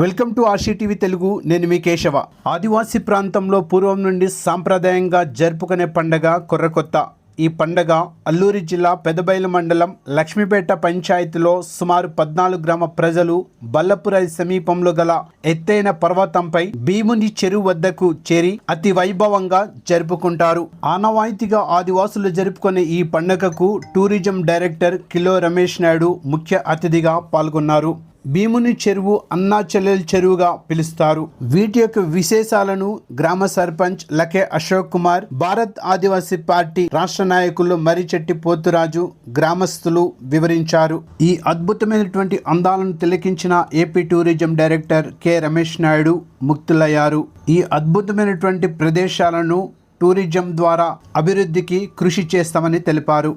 Welcome to ఆర్షీ TV Telugu. నేను మీ కేశవ. ఆదివాసీ ప్రాంతంలో పూర్వం నుండి సాంప్రదాయంగా జరుపుకునే పండగ కొర్రకొత్త. ఈ పండగ అల్లూరి జిల్లా పెదబైలు మండలం లక్ష్మీపేట పంచాయతీలో సుమారు పద్నాలుగు గ్రామ ప్రజలు బల్లపురై సమీపంలో గల ఎత్తైన పర్వతంపై భీముని చెరువు వద్దకు చేరి అతి వైభవంగా జరుపుకుంటారు. ఆనవాయితీగా ఆదివాసులు జరుపుకునే ఈ పండగకు టూరిజం డైరెక్టర్ కిలో రమేష్ నాయుడు ముఖ్య అతిథిగా పాల్గొన్నారు. భీముని చెరువు అన్నా చెల్లెల చెరువుగా పిలుస్తారు. వీటి యొక్క విశేషాలను గ్రామ సర్పంచ్ లకే అశోక్ కుమార్ భారత్ ఆదివాసీ పార్టీ రాష్ట్ర నాయకులు మరిచెట్టి పోతురాజు గ్రామస్తులు వివరించారు. ఈ అద్భుతమైనటువంటి అందాలను తిలకించిన AP tourism director K Ramesh Naidu ముక్తులయ్యారు. ఈ అద్భుతమైనటువంటి ప్రదేశాలను టూరిజం ద్వారా అభివృద్ధికి కృషి చేస్తామని తెలిపారు.